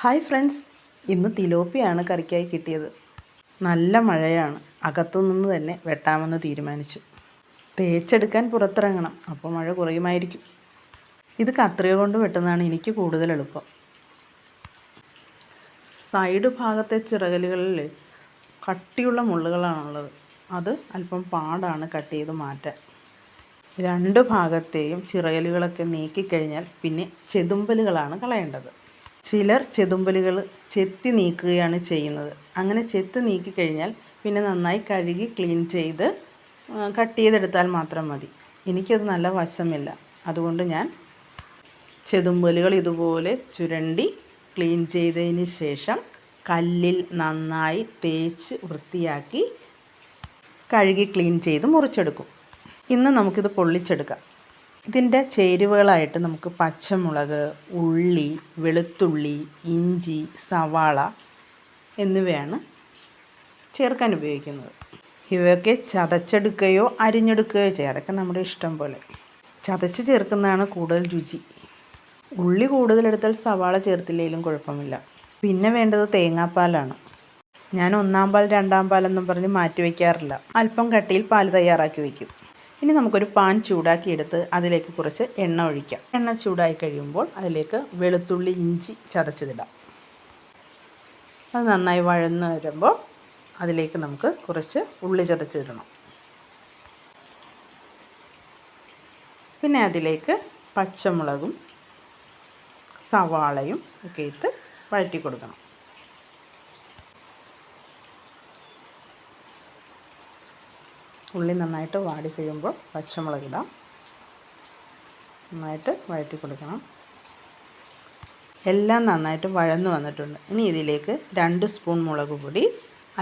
Hi friends. ഇന്ന് തിലോപ്പിയാണ് കറിക്കായി കിട്ടിയത്. നല്ല മഴയാണ്. അകത്തുനിന്ന് തന്നെ വെട്ടാമെന്ന് തീരുമാനിച്ചു. തേച്ചെടുക്കാൻ പുറത്തിറങ്ങണം. അപ്പോൾ മഴ കുറയുമായിരിക്കും. ഇത് കത്രിക കൊണ്ട് വെട്ടുന്നതാണ് എനിക്ക് കൂടുതൽ എളുപ്പം. സൈഡ് ഭാഗത്തെ ചിറകലുകളിൽ കട്ടിയുള്ള മുള്ളുകളാണുള്ളത്. അത് അല്പം പാടാണ് കട്ട് ചെയ്ത് മാറ്റാൻ. രണ്ട് ഭാഗത്തെയും ചിറകലുകളൊക്കെ നീക്കിക്കഴിഞ്ഞാൽ പിന്നെ ചെതുമ്പലുകളാണ് കളയേണ്ടത്. ചിലർ ചെതുമ്പലുകൾ ചെത്തി നീക്കുകയാണ് ചെയ്യുന്നത്. അങ്ങനെ ചെത്തി നീക്കിക്കഴിഞ്ഞാൽ പിന്നെ നന്നായി കഴുകി ക്ലീൻ ചെയ്ത് കട്ട് ചെയ്തെടുത്താൽ മാത്രം മതി. എനിക്കത് നല്ല വശമില്ല. അതുകൊണ്ട് ഞാൻ ചെതുമ്പലുകൾ ഇതുപോലെ ചുരണ്ടി ക്ലീൻ ചെയ്തതിന് ശേഷം കല്ലിൽ നന്നായി തേച്ച് വൃത്തിയാക്കി കഴുകി ക്ലീൻ ചെയ്ത് മുറിച്ചെടുക്കും. ഇന്ന് നമുക്കിത് പൊള്ളിച്ചെടുക്കാം. ഇതിന്റെ ചേരുവകളായിട്ട് നമുക്ക് പച്ചമുളക് ഉള്ളി വെളുത്തുള്ളി ഇഞ്ചി സവാള എന്നിവയാണ് ചേർക്കാൻ ഉപയോഗിക്കുന്നത്. ഇവയൊക്കെ ചതച്ചെടുക്കുകയോ അരിഞ്ഞെടുക്കുകയോ ചെയ്യാം. അതൊക്കെ നമ്മുടെ ഇഷ്ടം പോലെ. ചതച്ച് ചേർക്കുന്നതാണ് കൂടുതൽ രുചി. ഉള്ളി കൂടുതലെടുത്താൽ സവാള ചേർത്തില്ലെങ്കിലും കുഴപ്പമില്ല. പിന്നെ വേണ്ടത് തേങ്ങാപ്പാലാണ്. ഞാൻ ഒന്നാം പാൽ രണ്ടാം പാലെന്നും പറഞ്ഞ് മാറ്റി വയ്ക്കാറില്ല. അല്പം കട്ടിയിൽ പാൽ തയ്യാറാക്കി വയ്ക്കും. ഇനി നമുക്കൊരു പാൻ ചൂടാക്കി എടുത്ത് അതിലേക്ക് കുറച്ച് എണ്ണ ഒഴിക്കാം. എണ്ണ ചൂടായി കഴിയുമ്പോൾ അതിലേക്ക് വെളുത്തുള്ളി ഇഞ്ചി ചതച്ചതിടാം. അത് നന്നായി വഴന്ന് വരുമ്പോൾ അതിലേക്ക് നമുക്ക് കുറച്ച് ഉള്ളി ചതച്ചിടണം. പിന്നെ അതിലേക്ക് പച്ചമുളകും സവാളയും ഒക്കെ ഇട്ട് വഴറ്റി കൊടുക്കണം ഉള്ളി നന്നായിട്ട് വാടി കഴിയുമ്പോൾ പച്ചമുളക് ഇടാം നന്നായിട്ട് വഴറ്റി കൊടുക്കണം. എല്ലാം നന്നായിട്ട് വഴന്നു വന്നിട്ടുണ്ട്. ഇനി ഇതിലേക്ക് രണ്ട് സ്പൂൺ മുളക് പൊടി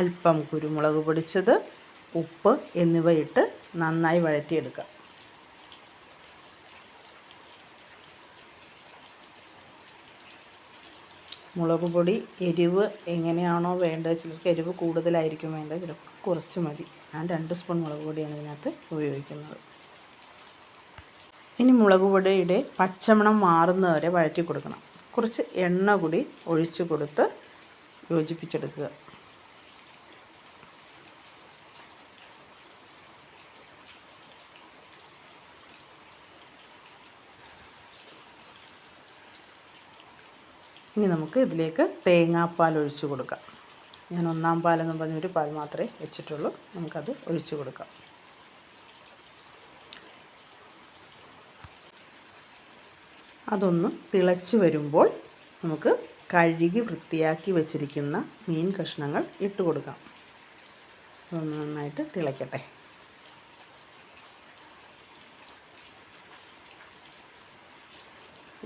അല്പം കുരുമുളക് പൊടിച്ചത് ഉപ്പ് എന്നിവ ഇട്ട് നന്നായി വഴറ്റിയെടുക്കാം. മുളക് പൊടി എരിവ് എങ്ങനെയാണോ വേണ്ടത് ചിലർക്ക് എരിവ് കൂടുതലായിരിക്കും വേണ്ടത് ചിലർക്ക് കുറച്ച് മതി. ഞാൻ രണ്ട് സ്പൂൺ മുളക് പൊടിയാണ് ഇതിനകത്ത് ഉപയോഗിക്കുന്നത്. ഇനി മുളക് പൊടിയുടെ പച്ചമണം മാറുന്നവരെ വഴറ്റി കൊടുക്കണം. കുറച്ച് എണ്ണ കൂടി ഒഴിച്ച് കൊടുത്ത് യോജിപ്പിച്ചെടുക്കുക. ഇനി നമുക്ക് ഇതിലേക്ക് തേങ്ങാപ്പാൽ ഒഴിച്ച് കൊടുക്കാം. ഞാൻ ഒന്നാം പാലെന്ന് പറഞ്ഞൊരു പാൽ മാത്രമേ വെച്ചിട്ടുള്ളൂ. നമുക്കത് ഒഴിച്ച് കൊടുക്കാം. അതൊന്ന് തിളച്ച് വരുമ്പോൾ നമുക്ക് കഴുകി വൃത്തിയാക്കി വെച്ചിരിക്കുന്ന മീൻ കഷ്ണങ്ങൾ ഇട്ട് കൊടുക്കാം. അതൊന്ന് നന്നായിട്ട് തിളയ്ക്കട്ടെ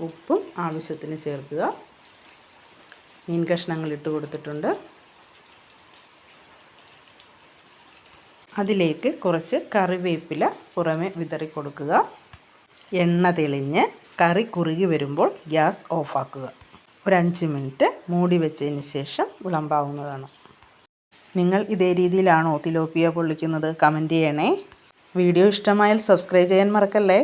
ഉപ്പും ആവശ്യത്തിന് ചേർക്കുക. മീൻ കഷ്ണങ്ങൾ ഇട്ട് കൊടുത്തിട്ടുണ്ട്. അതിലേക്ക് കുറച്ച് കറിവേപ്പില പുറമെ വിതറി കൊടുക്കുക. എണ്ണ തെളിഞ്ഞ് കറി കുറുകി വരുമ്പോൾ ഗ്യാസ് ഓഫാക്കുക. ഒരു അഞ്ച് മിനിറ്റ് മൂടി വെച്ചതിന് ശേഷം വിളമ്പാവുന്നതാണ് നിങ്ങൾ ഇതേ രീതിയിലാണോ തിലോപ്പിയ പൊള്ളിക്കുന്നത്? കമന്റ് ചെയ്യണേ. വീഡിയോ ഇഷ്ടമായാൽ സബ്സ്ക്രൈബ് ചെയ്യാൻ മറക്കല്ലേ?